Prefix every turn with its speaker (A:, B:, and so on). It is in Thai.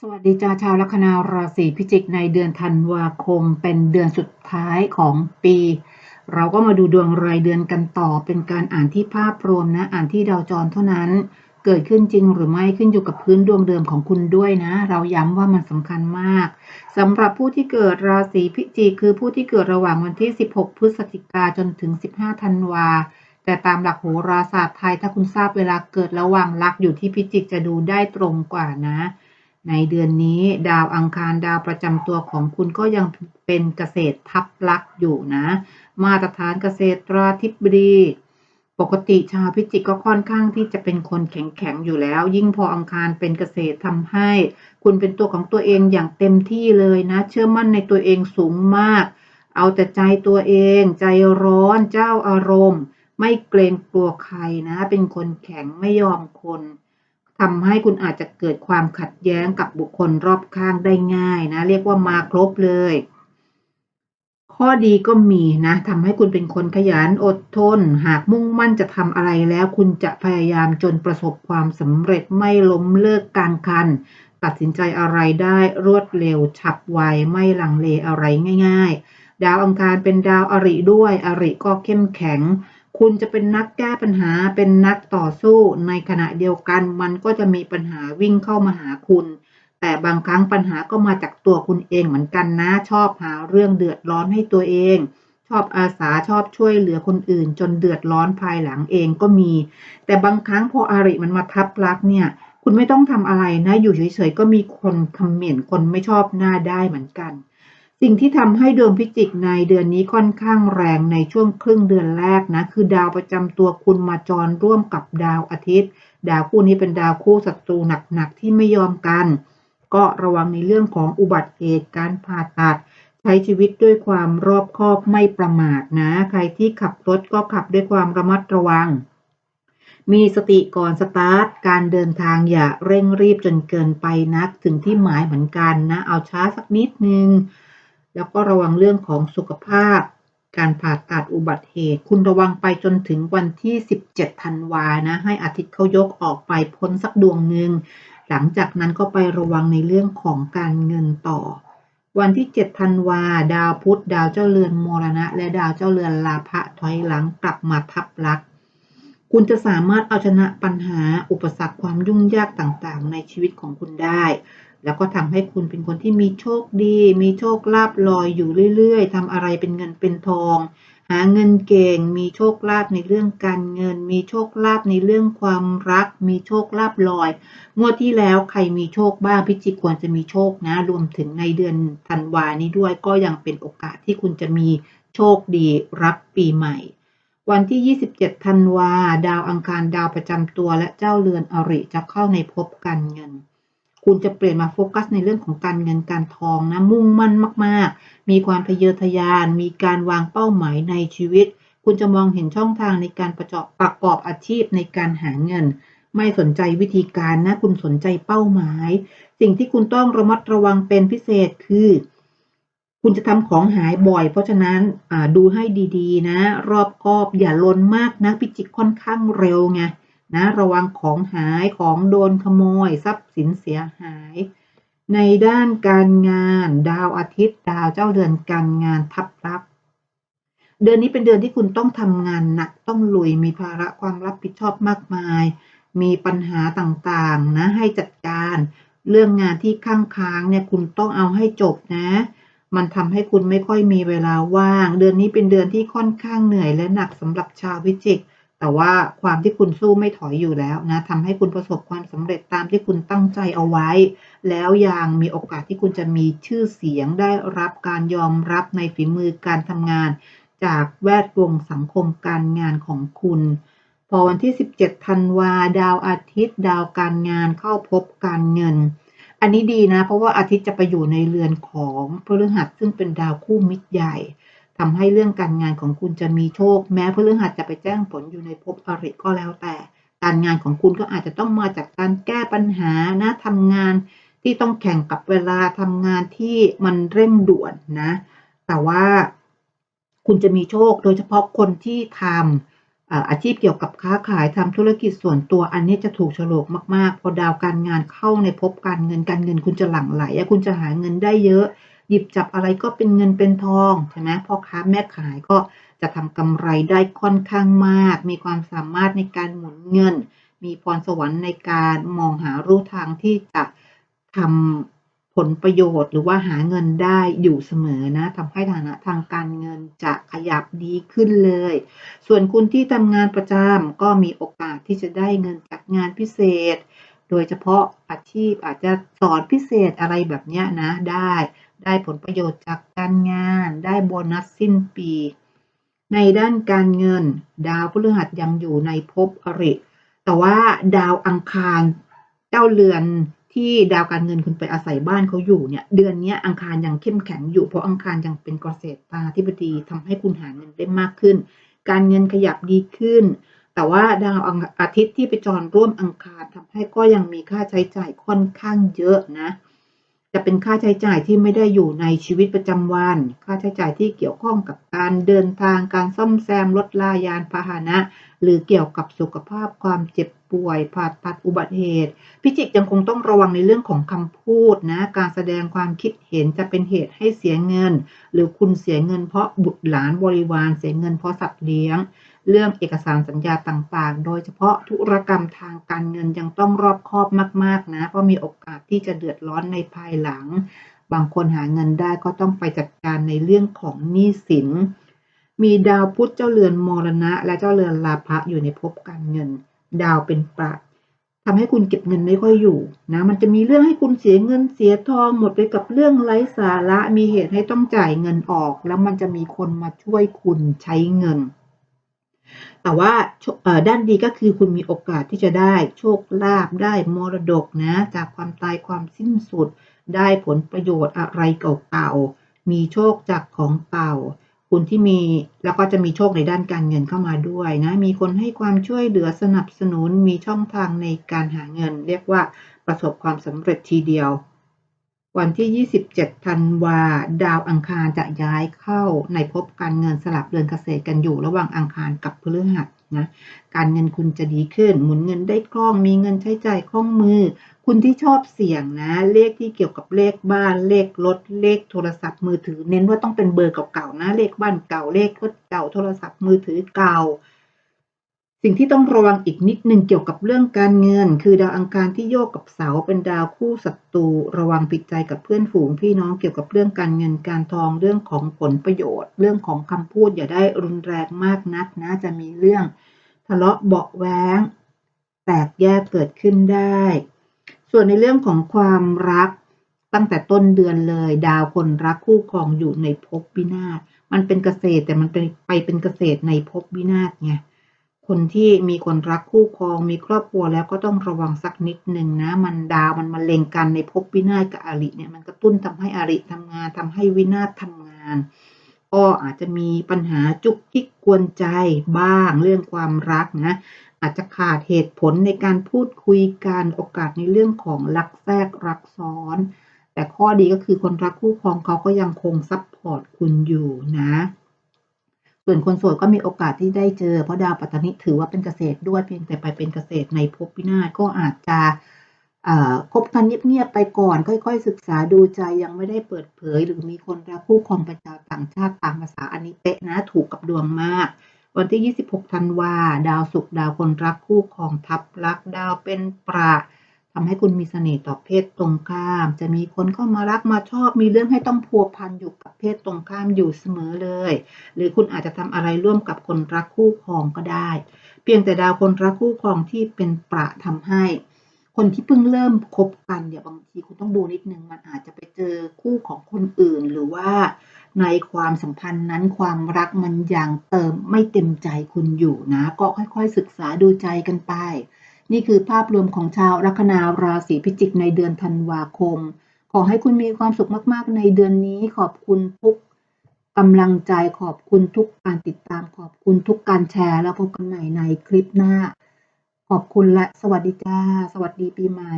A: สวัสดีจ้าชาวลัคนาราศีพิจิกในเดือนธันวาคมเป็นเดือนสุดท้ายของปี เราก็มาดูดวงรายเดือนกันต่อเป็นการอ่านที่ภาพรวมนะ อ่านที่ดาวจรเท่านั้น เกิดขึ้นจริงหรือไม่ขึ้นอยู่กับพื้นดวงเดิมของคุณด้วยนะ เราย้ำว่ามันสำคัญมากสำหรับผู้ที่เกิดราศีพิจิกคือผู้ที่เกิดระหว่างวันที่ 16 พฤศจิกาจนถึง 15 ธันวาแต่ตามหลักโหราศาสตร์ไทยถ้าคุณทราบเวลาเกิดระหว่างลักอยู่ที่พิจิกจะดูได้ตรงกว่านะ ในเดือนนี้ดาวอังคารดาวประจำตัวของคุณก็ยังเป็นเกษตรทับลักอยู่นะ มาตรฐานเกษตราธิบดี ปกติชาวพิจิกก็ค่อนข้างที่จะเป็นคนแข็งๆอยู่แล้ว ยิ่งพออังคารเป็นเกษตรทำให้ คุณเป็นตัวของตัวเองอย่างเต็มที่เลยนะ เชื่อมั่นในตัวเองสูงมาก เอาแต่ใจตัวเอง ใจร้อนเจ้าอารมณ์ ไม่เกรงกลัวใครนะ เป็นคนแข็งไม่ยอมคน ทำให้คุณอาจจะเกิดความขัดแย้งกับบุคคลรอบข้างได้ง่ายนะ เรียกว่ามาครบเลย ข้อดีก็มีนะทำให้คุณเป็นคนขยันอดทน หากมุ่งมั่นจะทำอะไรแล้ว คุณจะพยายามจนประสบความสำเร็จไม่ล้มเลิกกลางคัน ตัดสินใจอะไรได้รวดเร็วฉับไวไม่ลังเลอะไรง่าย ๆ ดาวอังคารเป็นดาวอริด้วย อริก็เข้มแข็ง คุณจะเป็นนักแก้ปัญหาเป็นนักต่อสู้ในขณะเดียวกัน มันก็จะมีปัญหาวิ่งเข้ามาหาคุณ แต่บางครั้งปัญหาก็มาจากตัวคุณเองเหมือนกันนะ ชอบหาเรื่องเดือดร้อนให้ตัวเอง ชอบอาสาชอบช่วยเหลือคนอื่น จนเดือดร้อนภายหลังเองก็มี แต่บางครั้งพออาริมันมาทับลักเนี่ย คุณไม่ต้องทำอะไรนะ อยู่เฉยๆก็มีคนคอมเมนต์คนไม่ชอบหน้าได้เหมือนกัน สิ่งที่ทำให้ดวงพิจิกในเดือนนี้ค่อนข้างแรงในช่วงครึ่งเดือนแรกนะ คือดาวประจำตัวคุณมาจรร่วมกับดาวอาทิตย์ ดาวคู่นี้เป็นดาวคู่ศัตรูหนักๆที่ไม่ยอมกัน ก็ระวังในเรื่องของอุบัติเหตุการผ่าตัด ใช้ชีวิตด้วยความรอบคอบไม่ประมาทนะ ใครที่ขับรถก็ขับด้วยความระมัดระวัง มีสติก่อนสตาร์ทการเดินทางอย่าเร่งรีบจนเกินไปนักถึงที่หมายเหมือนกันนะ เอาช้าสักนิดนึง แล้วก็ระวังเรื่องของสุขภาพ การผ่าตัดอุบัติเหตุ คุณระวังไปจนถึงวันที่ 17ธันวานะ ให้อาทิตย์เขายกออกไปพ้นสักดวงหนึ่ง หลังจากนั้นก็ไประวังในเรื่องของการเงินต่อ วันที่7ธันวา ดาวพุธ ดาวเจ้าเรือนมรณะ และดาวเจ้าเรือนลาภะถอยหลังกลับมาทับลักษ คุณจะสามารถเอาชนะปัญหาอุปสรรคความยุ่งยากต่างๆ ในชีวิตของคุณได้ แล้วก็ทำให้คุณเป็นคนที่มีโชคดี มีโชคลาภลอยอยู่เรื่อยๆทำอะไรเป็นเงินเป็นทอง หาเงินเก่ง มีโชคลาภในเรื่องการเงิน มีโชคลาภในเรื่องความรัก มีโชคลาภลอยงวดที่แล้วใครมีโชคบ้างพิจิกควรจะมีโชคนะ รวมถึงในเดือนธันวานี้ด้วยก็ยังเป็นโอกาสที่คุณจะมีโชคดีรับปีใหม่ วันที่ 27 ธันวา ดาวอังคารดาวประจำตัวและเจ้าเรือนอริจะเข้าในภพการเงิน คุณจะเปลี่ยนมาโฟกัสในเรื่องของการเงินการทองนะ มุ่งมั่นมาก ๆ มีความทะเยอทะยาน มีการวางเป้าหมายในชีวิต คุณจะมองเห็นช่องทางในการประกอบประกอบอาชีพในการหาเงิน ไม่สนใจวิธีการนะ คุณสนใจเป้าหมาย สิ่งที่คุณต้องระมัดระวังเป็นพิเศษคือ คุณจะทำของหายบ่อย เพราะฉะนั้นดูให้ดีๆ นะ รอบคอบอย่าลนมากนะพิจิกค่อนข้างเร็วไงนะระวังของหายของโดนขโมย ทรัพย์สินเสียหาย ในด้านการงาน ดาวอาทิตย์ ดาวเจ้าเดือนการงานทับลักเดือนนี้เป็นเดือนที่คุณต้องทำงานหนักต้องลุยมีภาระความรับผิดชอบมากมาย มีปัญหาต่างๆนะให้จัดการ เรื่องงานที่ข้างค้างเนี่ยคุณต้องเอาให้จบนะ มันทำให้คุณไม่ค่อยมีเวลาว่าง เดือนนี้เป็นเดือนที่ค่อนข้างเหนื่อยและหนักสำหรับชาวพิจิก แต่ว่าความที่คุณสู้ไม่ถอยอยู่แล้วนะทำให้คุณประสบความสำเร็จตามที่คุณตั้งใจเอาไว้ แล้วยังมีโอกาสที่คุณจะมีชื่อเสียงได้รับการยอมรับในฝีมือการทำงาน จากแวดวงสังคมการงานของคุณ พอวันที่ 17 ธันวา ดาวอาทิตย์ ดาวการงานเข้าพบการเงิน อันนี้ดีนะ เพราะว่าอาทิตย์จะไปอยู่ในเรือนของพฤหัสซึ่งเป็นดาวคู่มิตรใหญ่ทำให้เรื่องการงานของคุณจะมีโชค แม้พฤหัสจะไปแจ้งผลอยู่ในภพอริก็แล้วแต่ การงานของคุณก็อาจจะต้องมาจากการแก้ปัญหานะทำงานที่ต้องแข่งกับเวลาทำงานที่มันเร่งด่วนนะ แต่ว่าคุณจะมีโชคโดยเฉพาะคนที่ทอ่า อาชีพเกี่ยวกับค้าขายทำธุรกิจส่วนตัวอันนี้จะถูกโฉลกมากๆ พอดาวการงานเข้าในภพการเงินการเงินคุณจะหลั่งไหลคุณจะหาเงินได้เยอะ หยิบจับอะไรก็เป็นเงินเป็นทองใช่ไหมพ่อค้าแม่ขายก็จะทำกำไรได้ค่อนข้างมาก มีความสามารถในการหมุนเงิน มีพรสวรรค์ในการมองหารูทางที่จะทำ ผลประโยชน์หรือว่าหาเงินได้อยู่เสมอนะทำให้ฐานะทางการเงินจะขยับดีขึ้นเลย ส่วนคุณที่ทำงานประจำก็มีโอกาสที่จะได้เงินจากงานพิเศษ โดยเฉพาะอาชีพอาจจะสอนพิเศษอะไรแบบนี้นะได้ ได้ผลประโยชน์จากการงาน ได้โบนัสสิ้นปี ในด้านการเงิน ดาวพฤหัสยังอยู่ในภพอริ แต่ว่าดาวอังคารเจ้าเรือน ที่ดาวการเงินคุณไปอาศัยบ้านเขาอยู่เนี่ย เดือนนี้อังคารยังเข้มแข็งอยู่เพราะอังคารยังเป็นเกษตรตาธิบดีทำให้คุณหาเงินได้มากขึ้น การเงินขยับดีขึ้น แต่ว่าดาวอาทิตย์ที่ไปจรร่วมอังคารทำให้ก็ยังมีค่าใช้จ่ายค่อนข้างเยอะนะ จะเป็นค่าใช้จ่ายที่ไม่ได้อยู่ในชีวิตประจำวัน ค่าใช้จ่ายที่เกี่ยวข้องกับการเดินทาง การซ่อมแซมรถลายานพาหนะ หรือเกี่ยวกับสุขภาพความเจ็บป่วยผ่าตัดอุบัติเหตุ พิจิกยังคงต้องระวังในเรื่องของคำพูดนะ การแสดงความคิดเห็นจะเป็นเหตุให้เสียเงิน หรือคุณเสียเงินเพราะบุตรหลานบริวารเสียเงินเพราะสัตว์เลี้ยง เรื่องเอกสารสัญญาต่างๆ โดยเฉพาะธุรกรรมทางการเงินยังต้องรอบคอบมากๆนะ เพราะมีโอกาสที่จะเดือดร้อนในภายหลัง บางคนหาเงินได้ก็ต้องไปจัดการในเรื่องของหนี้สิน มีดาวพุธเจ้าเรือนมรณะ และเจ้าเรือนลาภะอยู่ในภพการเงิน ดาวเป็นประทำให้คุณเก็บเงินไม่ค่อยอยู่นะ มันจะมีเรื่องให้คุณเสียเงินเสียทองหมดไปกับเรื่องไร้สาระ มีเหตุให้ต้องจ่ายเงินออก แล้วมันจะมีคนมาช่วยคุณใช้เงิน แต่ว่าด้านดีก็คือคุณมีโอกาสที่จะได้โชคลาภได้มรดกนะ จากความตายความสิ้นสุด ได้ผลประโยชน์อะไรเก่าๆ มีโชคจากของเก่า คุณที่มีแล้วก็จะมีโชคในด้านการเงินเข้ามาด้วยนะ มีคนให้ความช่วยเหลือสนับสนุนมีช่องทางในการหาเงิน เรียกว่าประสบความสำเร็จทีเดียว วันที่ 27 ธันวา ดาวอังคารจะย้ายเข้าในภพการเงินสลับเดือนเกษตรกันอยู่ระหว่างอังคารกับพฤหัสนะ การเงินคุณจะดีขึ้น หมุนเงินได้คล่อง มีเงินใช้จ่ายคล่องมือ คุณที่ชอบเสี่ยงนะ เลขที่เกี่ยวกับเลขบ้าน เลขรถ เลขโทรศัพท์มือถือ เน้นว่าต้องเป็นเบอร์เก่าๆนะ เลขบ้านเก่า เลขรถเก่า โทรศัพท์มือถือเก่า สิ่งที่ต้องระวังอีกนิดนึงเกี่ยวกับเรื่องการเงิน คือดาวอังคารที่โยกกับเสาเป็นดาวคู่ศัตรูระวังผิดใจกับเพื่อนฝูงพี่น้องเกี่ยวกับเรื่องการเงินการทองเรื่องของผลประโยชน์ เรื่องของคำพูดอย่าได้รุนแรงมากนักนะจะมีเรื่องทะเลาะเบาะแว้ง แตกแยกเกิดขึ้นได้ ส่วนในเรื่องของความรักตั้งแต่ต้นเดือนเลย ดาวคนรักคู่ครองอยู่ในภพวินาศมันเป็นเกษตรแต่มันเป็นไปเป็นเกษตรในภพวินาศไง คนที่มีคนรักคู่ครองมีครอบครัวแล้วก็ต้องระวังสักนิดหนึ่งนะ มันดาวมันมาเล็งกันในภพวินาศกับอริเนี่ยมันกระตุ้นทำให้อริทำงานทำให้วินาศทำงาน ก็อาจจะมีปัญหาจุกจิกกวนใจบ้างเรื่องความรักนะ อาจจะขาดเหตุผลในการพูดคุยกันโอกาสในเรื่องของรักแทรกรักซ้อน แต่ข้อดีก็คือคนรักคู่ครองเขาก็ยังคงซัพพอร์ตคุณอยู่นะ ส่วนคนโสดก็มีโอกาสที่ได้เจอ เพราะดาวปัตตานิถือว่าเป็นเกษตรด้วยเพียงแต่ไปเป็นเกษตรในภพวินาศก็อาจจะคบกันเงียบๆไปก่อน ค่อยๆ ศึกษาดูใจยังไม่ได้เปิดเผย หรือมีคนรักคู่ครองเป็นชาวต่างชาติตามภาษาอันนี้เป๊ะนะถูกกับดวงมาก วันที่ 26 ธันวา ดาวศุกร์ดาวคนรักคู่ครองทับรักดาวเป็นประ ทำให้คุณมีเสน่ห์ต่อเพศตรงข้าม จะมีคนเข้ามารักมาชอบ มีเรื่องให้ต้องพัวพันอยู่กับเพศตรงข้ามอยู่เสมอเลย หรือคุณอาจจะทำอะไรร่วมกับคนรักคู่ครองก็ได้ เพียงแต่ดาวคนรักคู่ครองที่เป็นประทำให้ คนที่เพิ่งเริ่มคบกันเนี่ยบางทีคุณต้องดูนิดนึงมันอาจจะไปเจอคู่ของคนอื่นหรือว่าในความสัมพันธ์นั้นความรักมันยังเติมไม่เต็มใจคุณอยู่นะ ก็ค่อยๆศึกษาดูใจกันไป นี่คือภาพรวมของชาวลัคนาราศีพิจิกในเดือนธันวาคม ขอให้คุณมีความสุขมาก ๆ ในเดือนนี้ขอบคุณทุกกำลังใจขอบคุณทุกการติดตามขอบคุณทุกการแชร์ แล้วพบกันใหม่ในคลิปหน้า ขอบคุณและสวัสดีจ้า สวัสดีปีใหม่